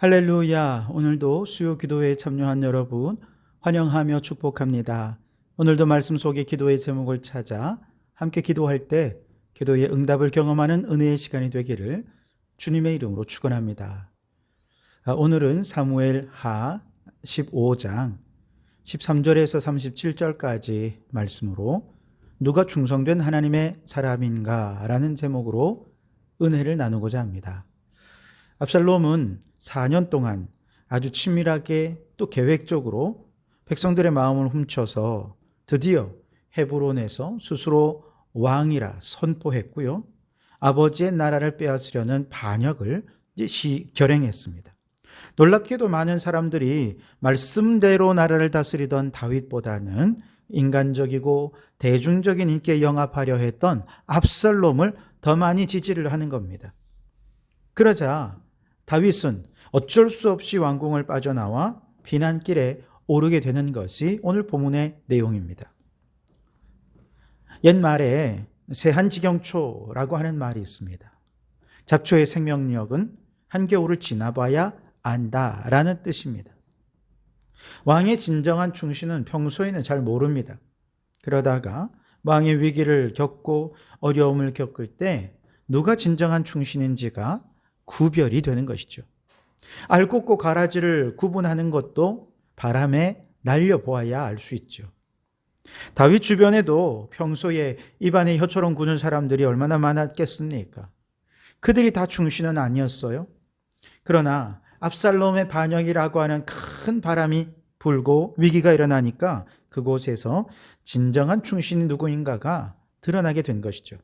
할렐루야. 오늘도 수요 기도회에 참여한 여러분 환영하며 축복합니다. 오늘도 말씀 속의 기도의 제목을 찾아 함께 기도할 때 기도의 응답을 경험하는 은혜의 시간이 되기를 주님의 이름으로 축원합니다. 아, 오늘은 사무엘 하 15장 13절에서 37절까지 말씀으로 누가 충성된 하나님의 사람인가라는 제목으로 은혜를 나누고자 합니다. 압살롬은 4년 동안 아주 친밀하게 또 계획적으로 백성들의 마음을 훔쳐서 드디어 헤브론에서 스스로 왕이라 선포했고요. 아버지의 나라를 빼앗으려는 반역을 시, 결행했습니다. 놀랍게도 많은 사람들이 말씀대로 나라를 다스리던 다윗보다는 인간적이고 대중적인 인기에 영합하려 했던 압살롬을 더 많이 지지를 하는 겁니다. 그러자 다윗은 어쩔 수 없이 왕궁을 빠져나와 비난길에 오르게 되는 것이 오늘 본문의 내용입니다. 옛말에 세한지경초라고 하는 말이 있습니다. 잡초의 생명력은 한겨울을 지나봐야 안다라는 뜻입니다. 왕의 진정한 충신은 평소에는 잘 모릅니다. 그러다가 왕의 위기를 겪고 어려움을 겪을 때 누가 진정한 충신인지가 구별이 되는 것이죠. 알곡고 가라지를 구분하는 것도 바람에 날려보아야 알 수 있죠. 다윗 주변에도 평소에 입안에 혀처럼 구는 사람들이 얼마나 많았겠습니까? 그들이 다 충신은 아니었어요. 그러나 압살롬의 반역이라고 하는 큰 바람이 불고 위기가 일어나니까 그곳에서 진정한 충신이 누구인가가 드러나게 된 것이죠.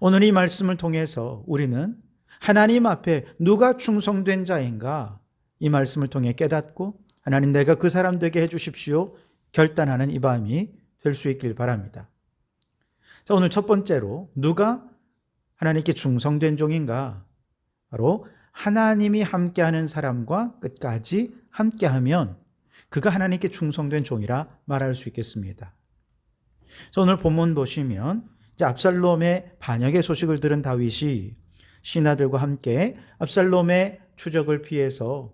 오늘 이 말씀을 통해서 우리는 하나님 앞에 누가 충성된 자인가 이 말씀을 통해 깨닫고 하나님 내가 그 사람 되게 해주십시오 결단하는 이 밤이 될 수 있길 바랍니다. 자, 오늘 첫 번째로 누가 하나님께 충성된 종인가? 바로 하나님이 함께하는 사람과 끝까지 함께하면 그가 하나님께 충성된 종이라 말할 수 있겠습니다. 자, 오늘 본문 보시면 이제 압살롬의 반역의 소식을 들은 다윗이 신하들과 함께 압살롬의 추적을 피해서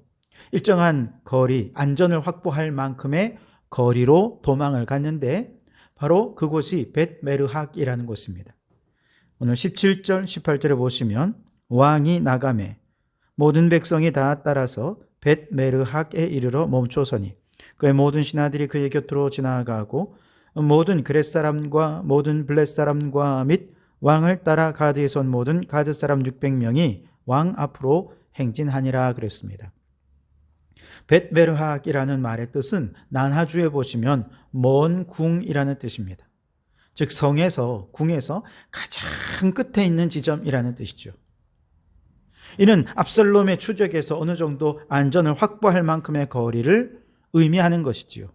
일정한 거리, 안전을 확보할 만큼의 거리로 도망을 갔는데 바로 그곳이 벳메르학이라는 곳입니다. 오늘 17절, 18절에 보시면 왕이 나감에 모든 백성이 다 따라서 벳메르학에 이르러 멈춰서니 그의 모든 신하들이 그의 곁으로 지나가고 모든 그렛 사람과 모든 블렛 사람과 및 왕을 따라 가드에서 온 모든 가드 사람 600명이 왕 앞으로 행진하니라 그랬습니다. 벳베르학이라는 말의 뜻은 난하주에 보시면 먼 궁이라는 뜻입니다. 즉 성에서 궁에서 가장 끝에 있는 지점이라는 뜻이죠. 이는 압살롬의 추적에서 어느 정도 안전을 확보할 만큼의 거리를 의미하는 것이지요.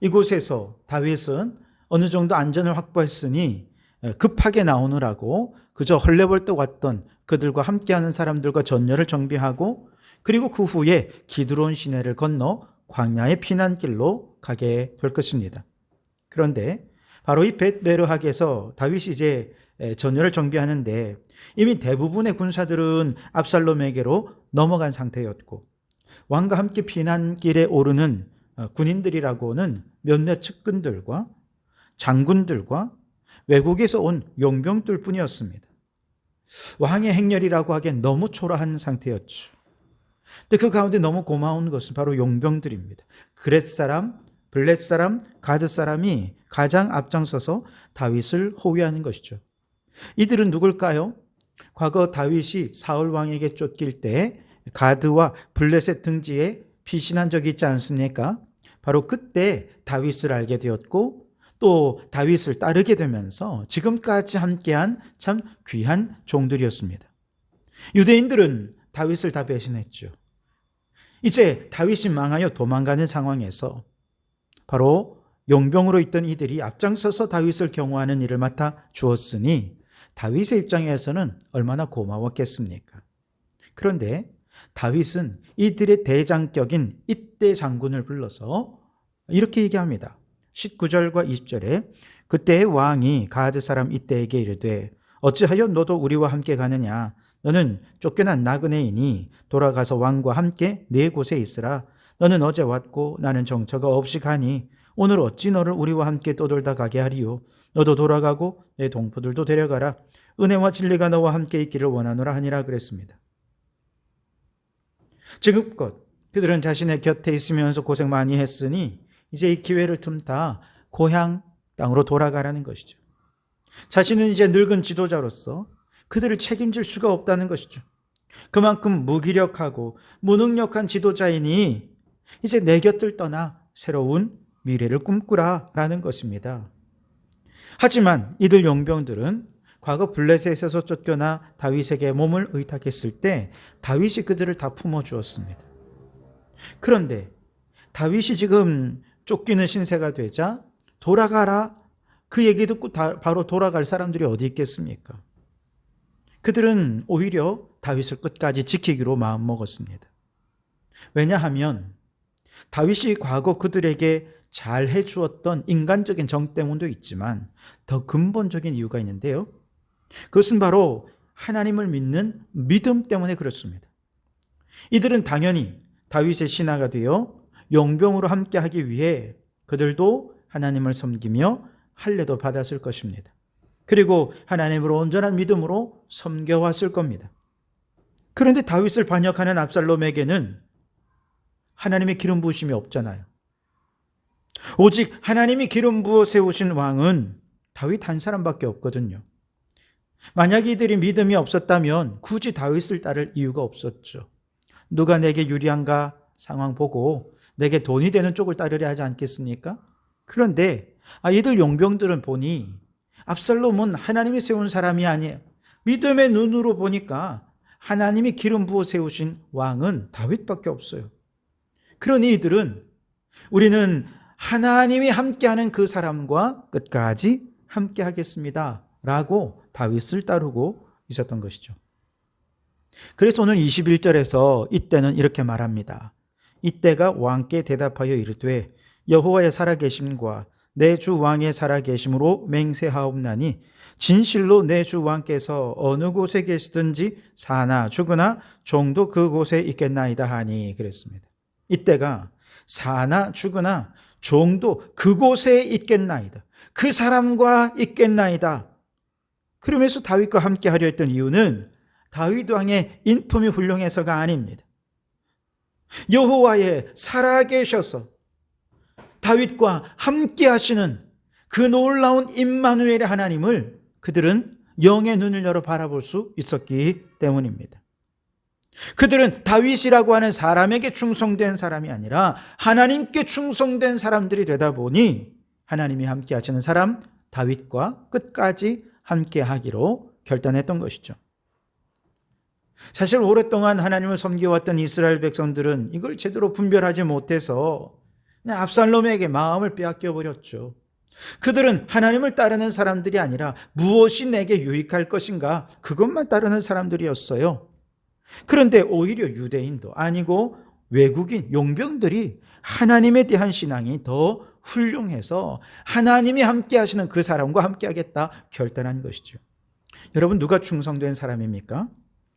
이곳에서 다윗은 어느 정도 안전을 확보했으니 급하게 나오느라고 그저 헐레벌떡 왔던 그들과 함께하는 사람들과 전열을 정비하고 그리고 그 후에 기드론 시내를 건너 광야의 피난길로 가게 될 것입니다. 그런데 바로 이 벳베르학에서 다윗이 이제 전열을 정비하는데 이미 대부분의 군사들은 압살롬에게로 넘어간 상태였고 왕과 함께 피난길에 오르는 군인들이라고는 몇몇 측근들과 장군들과 외국에서 온 용병들 뿐이었습니다. 왕의 행렬이라고 하기엔 너무 초라한 상태였죠. 근데 그 가운데 너무 고마운 것은 바로 용병들입니다. 그렛 사람, 블렛 사람, 가드 사람이 가장 앞장서서 다윗을 호위하는 것이죠. 이들은 누굴까요? 과거 다윗이 사울 왕에게 쫓길 때 가드와 블렛의 등지에 피신한 적이 있지 않습니까? 바로 그때 다윗을 알게 되었고 또 다윗을 따르게 되면서 지금까지 함께한 참 귀한 종들이었습니다. 유대인들은 다윗을 다 배신했죠. 이제 다윗이 망하여 도망가는 상황에서 바로 용병으로 있던 이들이 앞장서서 다윗을 경호하는 일을 맡아 주었으니 다윗의 입장에서는 얼마나 고마웠겠습니까? 그런데 다윗은 이들의 대장격인 이때 장군을 불러서 이렇게 얘기합니다. 19절과 20절에 그때의 왕이 가드 사람 이때에게 이르되 어찌하여 너도 우리와 함께 가느냐 너는 쫓겨난 나그네이니 돌아가서 왕과 함께 네 곳에 있으라. 너는 어제 왔고 나는 정처가 없이 가니 오늘 어찌 너를 우리와 함께 떠돌다 가게 하리요. 너도 돌아가고 내 동포들도 데려가라. 은혜와 진리가 너와 함께 있기를 원하노라 하니라 그랬습니다. 지금껏 그들은 자신의 곁에 있으면서 고생 많이 했으니 이제 이 기회를 틈타 고향 땅으로 돌아가라는 것이죠. 자신은 이제 늙은 지도자로서 그들을 책임질 수가 없다는 것이죠. 그만큼 무기력하고 무능력한 지도자이니 이제 내 곁을 떠나 새로운 미래를 꿈꾸라라는 것입니다. 하지만 이들 용병들은 과거 블레셋에서 쫓겨나 다윗에게 몸을 의탁했을 때 다윗이 그들을 다 품어 주었습니다. 그런데 다윗이 지금 쫓기는 신세가 되자 돌아가라 그 얘기 듣고 바로 돌아갈 사람들이 어디 있겠습니까? 그들은 오히려 다윗을 끝까지 지키기로 마음먹었습니다. 왜냐하면 다윗이 과거 그들에게 잘 해주었던 인간적인 정 때문도 있지만 더 근본적인 이유가 있는데요. 그것은 바로 하나님을 믿는 믿음 때문에 그렇습니다. 이들은 당연히 다윗의 신하가 되어 용병으로 함께 하기 위해 그들도 하나님을 섬기며 할례도 받았을 것입니다. 그리고 하나님으로 온전한 믿음으로 섬겨왔을 겁니다. 그런데 다윗을 반역하는 압살롬에게는 하나님의 기름 부으심이 없잖아요. 오직 하나님이 기름 부어 세우신 왕은 다윗 한 사람밖에 없거든요. 만약 이들이 믿음이 없었다면 굳이 다윗을 따를 이유가 없었죠. 누가 내게 유리한가 상황 보고 내게 돈이 되는 쪽을 따르려 하지 않겠습니까? 그런데 아, 이들 용병들은 보니 압살롬은 하나님이 세운 사람이 아니에요. 믿음의 눈으로 보니까 하나님이 기름 부어 세우신 왕은 다윗밖에 없어요. 그러니 이들은 우리는 하나님이 함께하는 그 사람과 끝까지 함께 하겠습니다. 라고 다윗을 따르고 있었던 것이죠. 그래서 오늘 21절에서 이때는 이렇게 말합니다. 이때가 왕께 대답하여 이르되 여호와의 살아계심과 내 주 왕의 살아계심으로 맹세하옵나니 진실로 내 주 왕께서 어느 곳에 계시든지 사나 죽으나 종도 그곳에 있겠나이다 하니 그랬습니다. 이때가 사나 죽으나 종도 그곳에 있겠나이다. 그 사람과 있겠나이다. 그러면서 다윗과 함께 하려 했던 이유는 다윗 왕의 인품이 훌륭해서가 아닙니다. 여호와의 살아계셔서 다윗과 함께 하시는 그 놀라운 임마누엘의 하나님을 그들은 영의 눈을 열어 바라볼 수 있었기 때문입니다. 그들은 다윗이라고 하는 사람에게 충성된 사람이 아니라 하나님께 충성된 사람들이 되다 보니 하나님이 함께 하시는 사람 다윗과 끝까지 함께 하기로 결단했던 것이죠. 사실 오랫동안 하나님을 섬겨왔던 이스라엘 백성들은 이걸 제대로 분별하지 못해서 압살롬에게 마음을 빼앗겨 버렸죠. 그들은 하나님을 따르는 사람들이 아니라 무엇이 내게 유익할 것인가 그것만 따르는 사람들이었어요. 그런데 오히려 유대인도 아니고 외국인 용병들이 하나님에 대한 신앙이 더 훌륭해서 하나님이 함께 하시는 그 사람과 함께 하겠다 결단한 것이죠. 여러분 누가 충성된 사람입니까?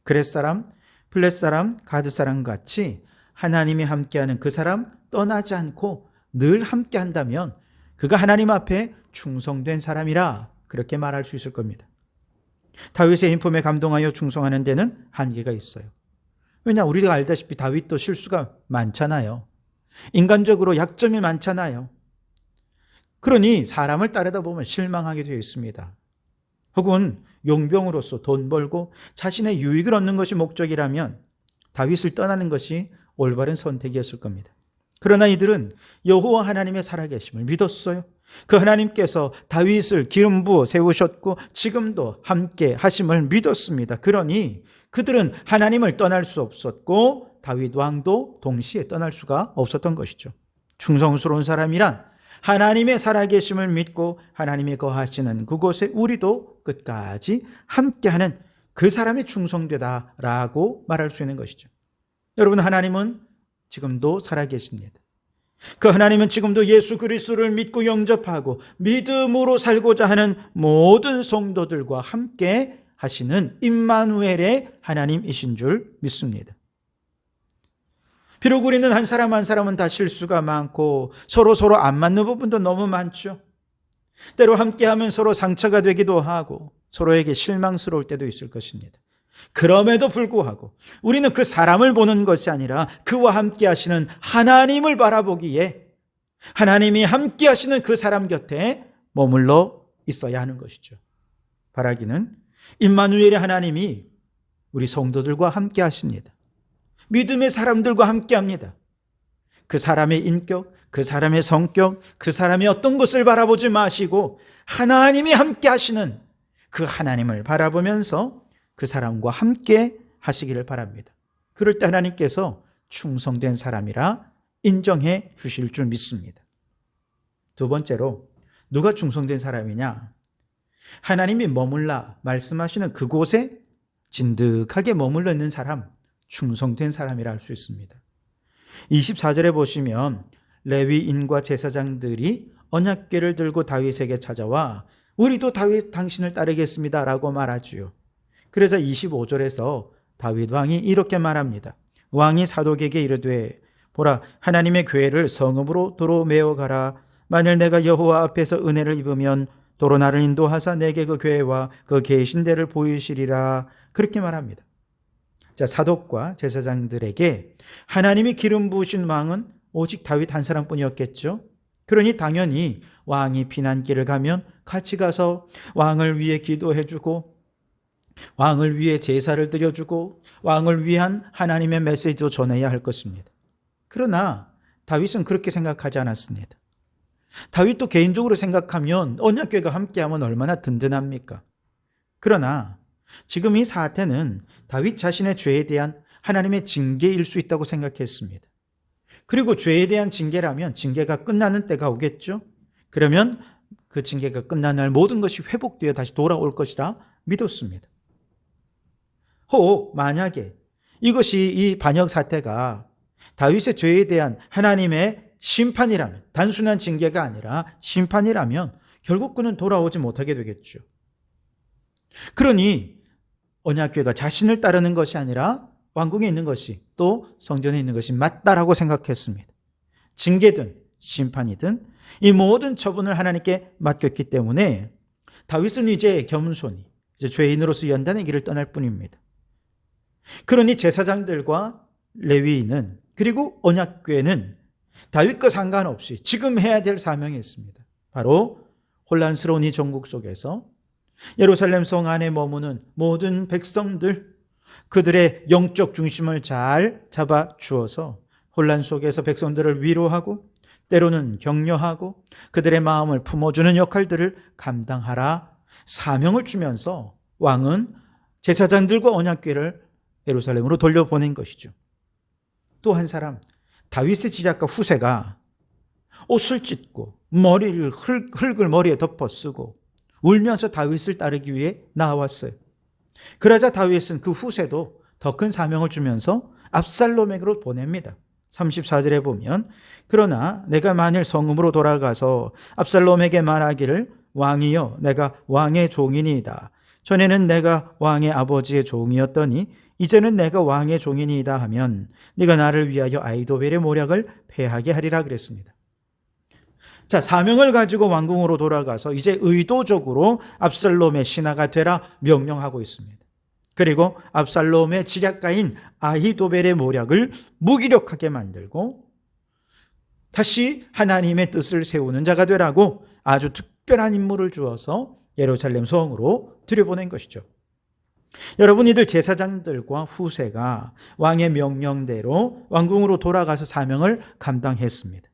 그렛 사람, 플렛 사람, 가드 사람 같이 하나님이 함께하는 그 사람 떠나지 않고 늘 함께 한다면 그가 하나님 앞에 충성된 사람이라 그렇게 말할 수 있을 겁니다. 다윗의 인품에 감동하여 충성하는 데는 한계가 있어요. 왜냐 우리가 알다시피 다윗도 실수가 많잖아요. 인간적으로 약점이 많잖아요. 그러니 사람을 따르다 보면 실망하게 되어 있습니다. 혹은 용병으로서 돈 벌고 자신의 유익을 얻는 것이 목적이라면 다윗을 떠나는 것이 올바른 선택이었을 겁니다. 그러나 이들은 여호와 하나님의 살아계심을 믿었어요. 그 하나님께서 다윗을 기름 부어 세우셨고 지금도 함께 하심을 믿었습니다. 그러니 그들은 하나님을 떠날 수 없었고 다윗 왕도 동시에 떠날 수가 없었던 것이죠. 충성스러운 사람이란 하나님의 살아계심을 믿고 하나님이 거하시는 그곳에 우리도 끝까지 함께하는 그 사람이 충성되다라고 말할 수 있는 것이죠. 여러분 하나님은 지금도 살아계십니다. 그 하나님은 지금도 예수 그리스도를 믿고 영접하고 믿음으로 살고자 하는 모든 성도들과 함께 하시는 임마누엘의 하나님이신 줄 믿습니다. 비록 우리는 한 사람 한 사람은 다 실수가 많고 서로 서로 안 맞는 부분도 너무 많죠. 때로 함께하면 서로 상처가 되기도 하고 서로에게 실망스러울 때도 있을 것입니다. 그럼에도 불구하고 우리는 그 사람을 보는 것이 아니라 그와 함께 하시는 하나님을 바라보기에 하나님이 함께 하시는 그 사람 곁에 머물러 있어야 하는 것이죠. 바라기는 임마누엘의 하나님이 우리 성도들과 함께 하십니다. 믿음의 사람들과 함께 합니다. 그 사람의 인격, 그 사람의 성격, 그 사람이 어떤 것을 바라보지 마시고 하나님이 함께 하시는 그 하나님을 바라보면서 그 사람과 함께 하시기를 바랍니다. 그럴 때 하나님께서 충성된 사람이라 인정해 주실 줄 믿습니다. 두 번째로 누가 충성된 사람이냐? 하나님이 머물라 말씀하시는 그곳에 진득하게 머물러 있는 사람, 충성된 사람이라 할 수 있습니다. 24절에 보시면 레위인과 제사장들이 언약궤를 들고 다윗에게 찾아와 우리도 다윗 당신을 따르겠습니다라고 말하지요. 그래서 25절에서 다윗 왕이 이렇게 말합니다. 왕이 사독에게 이르되 보라 하나님의 교회를 성읍으로 도로 메어 가라 만일 내가 여호와 앞에서 은혜를 입으면 도로 나를 인도하사 내게 그 교회와 그 계신 데를 보이시리라 그렇게 말합니다. 자, 사독과 제사장들에게 하나님이 기름 부으신 왕은 오직 다윗 한 사람뿐이었겠죠. 그러니 당연히 왕이 피난길을 가면 같이 가서 왕을 위해 기도해 주고 왕을 위해 제사를 드려 주고 왕을 위한 하나님의 메시지도 전해야 할 것입니다. 그러나 다윗은 그렇게 생각하지 않았습니다. 다윗도 개인적으로 생각하면 언약궤가 함께하면 얼마나 든든합니까? 그러나 지금 이 사태는 다윗 자신의 죄에 대한 하나님의 징계일 수 있다고 생각했습니다. 그리고 죄에 대한 징계라면 징계가 끝나는 때가 오겠죠? 그러면 그 징계가 끝난 날 모든 것이 회복되어 다시 돌아올 것이라 믿었습니다. 혹 만약에 이것이 이 반역 사태가 다윗의 죄에 대한 하나님의 심판이라면 단순한 징계가 아니라 심판이라면 결국 그는 돌아오지 못하게 되겠죠. 그러니 언약궤가 자신을 따르는 것이 아니라 왕궁에 있는 것이 또 성전에 있는 것이 맞다라고 생각했습니다. 징계든 심판이든 이 모든 처분을 하나님께 맡겼기 때문에 다윗은 이제 겸손히 이제 죄인으로서 연단의 길을 떠날 뿐입니다. 그러니 제사장들과 레위인은 그리고 언약궤는 다윗과 상관없이 지금 해야 될 사명이 있습니다. 바로 혼란스러운 이 전국 속에서 예루살렘 성 안에 머무는 모든 백성들 그들의 영적 중심을 잘 잡아 주어서 혼란 속에서 백성들을 위로하고 때로는 격려하고 그들의 마음을 품어주는 역할들을 감당하라 사명을 주면서 왕은 제사장들과 언약궤를 예루살렘으로 돌려보낸 것이죠. 또 한 사람 다윗의 지략가 후세가 옷을 찢고 머리를 흙, 흙을 머리에 덮어 쓰고 울면서 다윗을 따르기 위해 나왔어요. 그러자 다윗은 그 후세도 더 큰 사명을 주면서 압살롬에게로 보냅니다. 34절에 보면 그러나 내가 만일 성읍으로 돌아가서 압살롬에게 말하기를 왕이여 내가 왕의 종이니이다. 전에는 내가 왕의 아버지의 종이었더니 이제는 내가 왕의 종이니이다 하면 네가 나를 위하여 아이도벨의 모략을 패하게 하리라 그랬습니다. 자, 사명을 가지고 왕궁으로 돌아가서 이제 의도적으로 압살롬의 신하가 되라 명령하고 있습니다. 그리고 압살롬의 지략가인 아히도벨의 모략을 무기력하게 만들고 다시 하나님의 뜻을 세우는 자가 되라고 아주 특별한 임무를 주어서 예루살렘 성으로 들여보낸 것이죠. 여러분 이들 제사장들과 후세가 왕의 명령대로 왕궁으로 돌아가서 사명을 감당했습니다.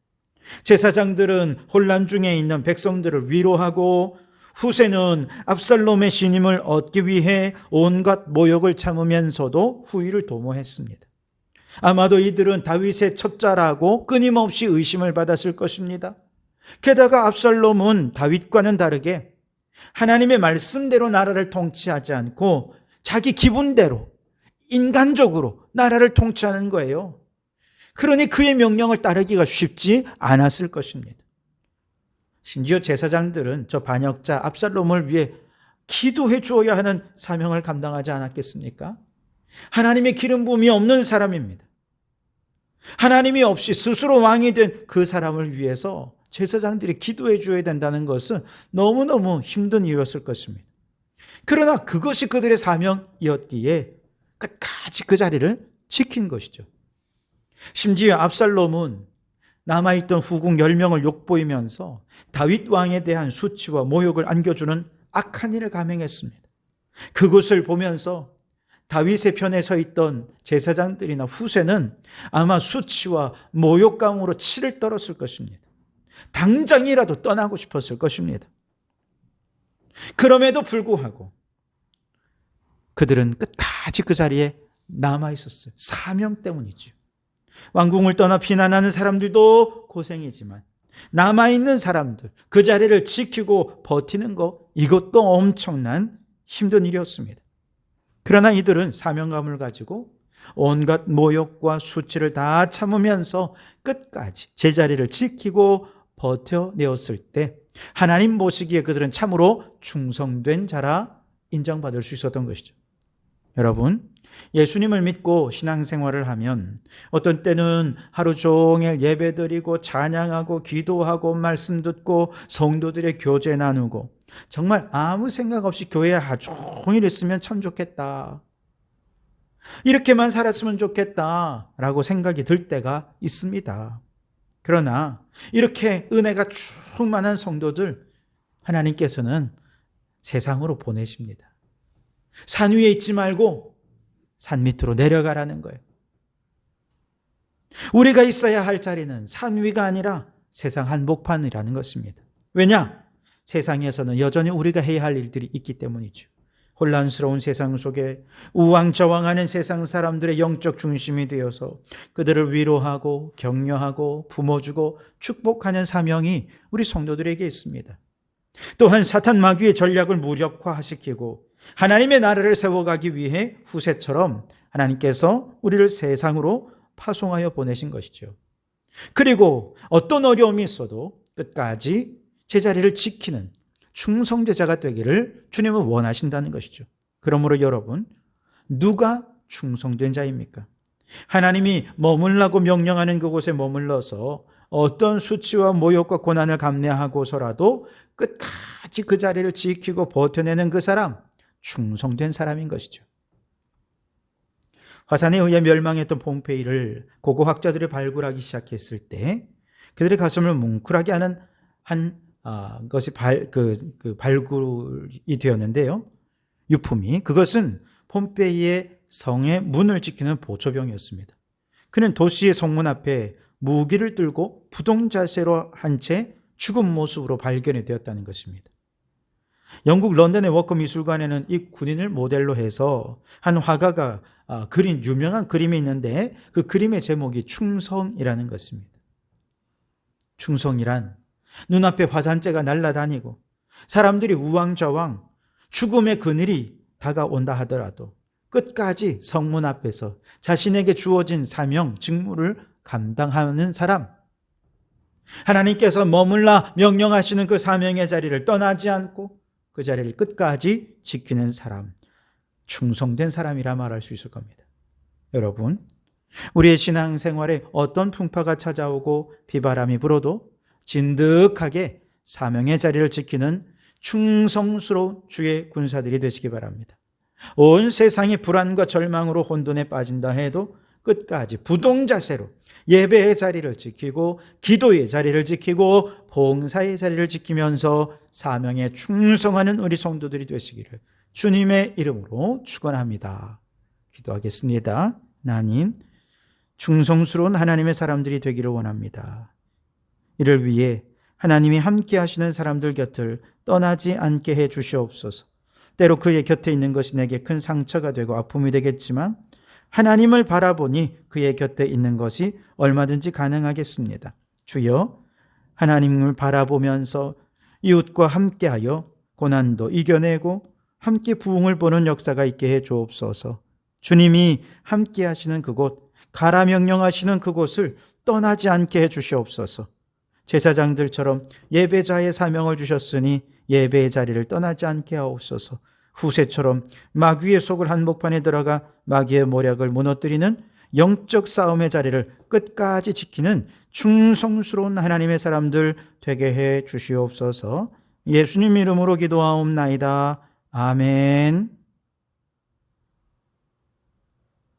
제사장들은 혼란 중에 있는 백성들을 위로하고 후세는 압살롬의 신임을 얻기 위해 온갖 모욕을 참으면서도 후위를 도모했습니다. 아마도 이들은 다윗의 첩자라고 끊임없이 의심을 받았을 것입니다. 게다가 압살롬은 다윗과는 다르게 하나님의 말씀대로 나라를 통치하지 않고 자기 기분대로 인간적으로 나라를 통치하는 거예요. 그러니 그의 명령을 따르기가 쉽지 않았을 것입니다. 심지어 제사장들은 저 반역자 압살롬을 위해 기도해 주어야 하는 사명을 감당하지 않았겠습니까? 하나님의 기름 부음이 없는 사람입니다. 하나님이 없이 스스로 왕이 된 그 사람을 위해서 제사장들이 기도해 줘야 된다는 것은 너무너무 힘든 일이었을 것입니다. 그러나 그것이 그들의 사명이었기에 끝까지 그 자리를 지킨 것이죠. 심지어 압살롬은 남아있던 후궁 10명을 욕보이면서 다윗 왕에 대한 수치와 모욕을 안겨주는 악한 일을 감행했습니다. 그것을 보면서 다윗의 편에 서 있던 제사장들이나 후세는 아마 수치와 모욕감으로 치를 떨었을 것입니다. 당장이라도 떠나고 싶었을 것입니다. 그럼에도 불구하고 그들은 끝까지 그 자리에 남아 있었어요. 사명 때문이죠. 왕궁을 떠나 피난하는 사람들도 고생이지만 남아있는 사람들, 그 자리를 지키고 버티는 것, 이것도 엄청난 힘든 일이었습니다. 그러나 이들은 사명감을 가지고 온갖 모욕과 수치를 다 참으면서 끝까지 제자리를 지키고 버텨내었을 때 하나님 보시기에 그들은 참으로 충성된 자라 인정받을 수 있었던 것이죠. 여러분, 예수님을 믿고 신앙생활을 하면 어떤 때는 하루 종일 예배 드리고 찬양하고 기도하고 말씀 듣고 성도들의 교제 나누고 정말 아무 생각 없이 교회에 하루 종일 있으면 참 좋겠다. 이렇게만 살았으면 좋겠다. 라고 생각이 들 때가 있습니다. 그러나 이렇게 은혜가 충만한 성도들 하나님께서는 세상으로 보내십니다. 산 위에 있지 말고 산 밑으로 내려가라는 거예요. 우리가 있어야 할 자리는 산 위가 아니라 세상 한복판이라는 것입니다. 왜냐? 세상에서는 여전히 우리가 해야 할 일들이 있기 때문이죠. 혼란스러운 세상 속에 우왕좌왕하는 세상 사람들의 영적 중심이 되어서 그들을 위로하고 격려하고 품어주고 축복하는 사명이 우리 성도들에게 있습니다. 또한 사탄 마귀의 전략을 무력화시키고 하나님의 나라를 세워가기 위해 후세처럼 하나님께서 우리를 세상으로 파송하여 보내신 것이죠. 그리고 어떤 어려움이 있어도 끝까지 제자리를 지키는 충성제자가 되기를 주님은 원하신다는 것이죠. 그러므로 여러분, 누가 충성된 자입니까? 하나님이 머물라고 명령하는 그곳에 머물러서 어떤 수치와 모욕과 고난을 감내하고서라도 끝까지 그 자리를 지키고 버텨내는 그 사람, 충성된 사람인 것이죠. 화산에 의해 멸망했던 폼페이를 고고학자들이 발굴하기 시작했을 때 그들의 가슴을 뭉클하게 하는 한 아, 것이 발, 그, 그 발굴이 되었는데요. 유품이 그것은 폼페이의 성의 문을 지키는 보초병이었습니다. 그는 도시의 성문 앞에 무기를 들고 부동 자세로 한 채 죽은 모습으로 발견이 되었다는 것입니다. 영국 런던의 워커 미술관에는 이 군인을 모델로 해서 한 화가가 아, 그린 유명한 그림이 있는데 그 그림의 제목이 충성이라는 것입니다. 충성이란 눈앞에 화산재가 날아다니고 사람들이 우왕좌왕 죽음의 그늘이 다가온다 하더라도 끝까지 성문 앞에서 자신에게 주어진 사명, 직무를 감당하는 사람. 하나님께서 머물라 명령하시는 그 사명의 자리를 떠나지 않고 그 자리를 끝까지 지키는 사람, 충성된 사람이라 말할 수 있을 겁니다. 여러분, 우리의 신앙생활에 어떤 풍파가 찾아오고 비바람이 불어도 진득하게 사명의 자리를 지키는 충성스러운 주의 군사들이 되시기 바랍니다. 온 세상이 불안과 절망으로 혼돈에 빠진다 해도 끝까지 부동자세로 예배의 자리를 지키고 기도의 자리를 지키고 봉사의 자리를 지키면서 사명에 충성하는 우리 성도들이 되시기를 주님의 이름으로 축원합니다. 기도하겠습니다. 하나님 충성스러운 하나님의 사람들이 되기를 원합니다. 이를 위해 하나님이 함께 하시는 사람들 곁을 떠나지 않게 해 주시옵소서. 때로 그의 곁에 있는 것이 내게 큰 상처가 되고 아픔이 되겠지만 하나님을 바라보니 그의 곁에 있는 것이 얼마든지 가능하겠습니다. 주여, 하나님을 바라보면서 이웃과 함께하여 고난도 이겨내고 함께 부흥을 보는 역사가 있게 해 주옵소서. 주님이 함께 하시는 그곳, 가라 명령하시는 그곳을 떠나지 않게 해 주시옵소서. 제사장들처럼 예배자의 사명을 주셨으니 예배의 자리를 떠나지 않게 하옵소서. 후세처럼 마귀의 속을 한복판에 들어가 마귀의 모략을 무너뜨리는 영적 싸움의 자리를 끝까지 지키는 충성스러운 하나님의 사람들 되게 해 주시옵소서. 예수님 이름으로 기도하옵나이다. 아멘.